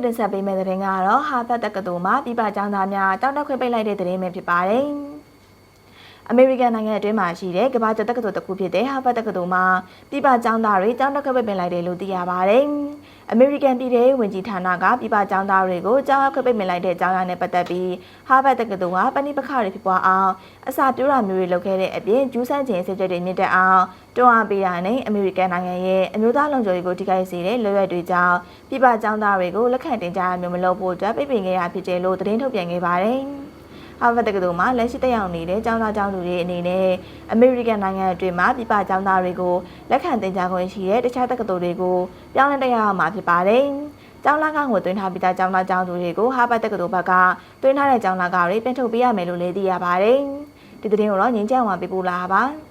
ခုတင်ဆက်ပေးမယ့်သတင်းကတော့ဟာဗတ်တက္ကသိုလ်မှာပြည်ပကျောင်းသားများတောင်းတခွင့်ပိတ်လိုက်တဲ့သတင်းပဲဖြစ်ပါတယ်။ အမေရိကန်နိုင်ငံအတွင်းမှာရှိတဲ့ကမ္ဘာကျော်တက္ကသိုလ်တစ်ခုဖြစ်တဲ့ဟာဗတ်တက္ကသိုလ်မှာပြည်ပကျောင်းသားတွေကျောင်းတက်ခွင့်ပိတ်ပင်လိုက်တယ်လို့သိရပါတယ်။အမေရိကန်ပြည်ထောင်ဝင်ကြီးဌာနကပြည်ပကျောင်းသားတွေကိုကျောင်းခွင့်ပိတ်ပင်လိုက်တဲ့အကြောင်းအရာနဲ့ပတ်သက်ပြီးဟာဗတ်တက္ကသိုလ်ကပဏိပခတွေဖြစ်ပွားအောင်အစာပြိုးတာမျိုးတွေလုပ်ခဲ့တဲ့အပြင်ကျူးဆန်းခြင်းစစ်ချက်တွေမြင့်တက်အောင်တွန်းအားပေးတာနဲ့အမေရိကန်နိုင်ငံရဲ့အမျိုးသားလုံခြုံရေးကိုထိခိုက်စေတဲ့လွယ်ရွက်တွေကြောင့်ပြည်ပကျောင်းသားတွေကိုလက်ခံတင်ကြရမျိုးမလုပ်ဖို့အတွက်ပိတ်ပင်ခဲ့ရဖြစ်တယ်လို့သတင်းထုတ်ပြန်ခဲ့ပါတယ်။ ဟာဗတ်တက္ကသိုလ်မှာလက်ရှိတက်ရောက်နေတဲ့ကျောင်းသားကျောင်းသူတွေအနေနဲ့အမေရိကန်နိုင်ငံအတွင်းမှာပြည်ပကျောင်းသားတွေကိုလက်ခံတင်ကြခွင့်ရှိတဲ့တခြားတက္ကသိုလ်တွေကိုပြောင်းလဲတက်ရောက်မှာဖြစ်ပါတယ်။ကျောင်းလာကကိုတွင်းထားပြီးသားကျောင်းသားကျောင်းသူတွေကိုဟာဗတ်တက္ကသိုလ်ဘက်ကတွင်းထားတဲ့ကျောင်းလာကတွေပြန်ထုတ်ပေးရမယ်လို့လည်းသိရပါတယ်။ဒီသတင်းကိုတော့ငင်းကြအောင်ပြပို့လာပါပါ။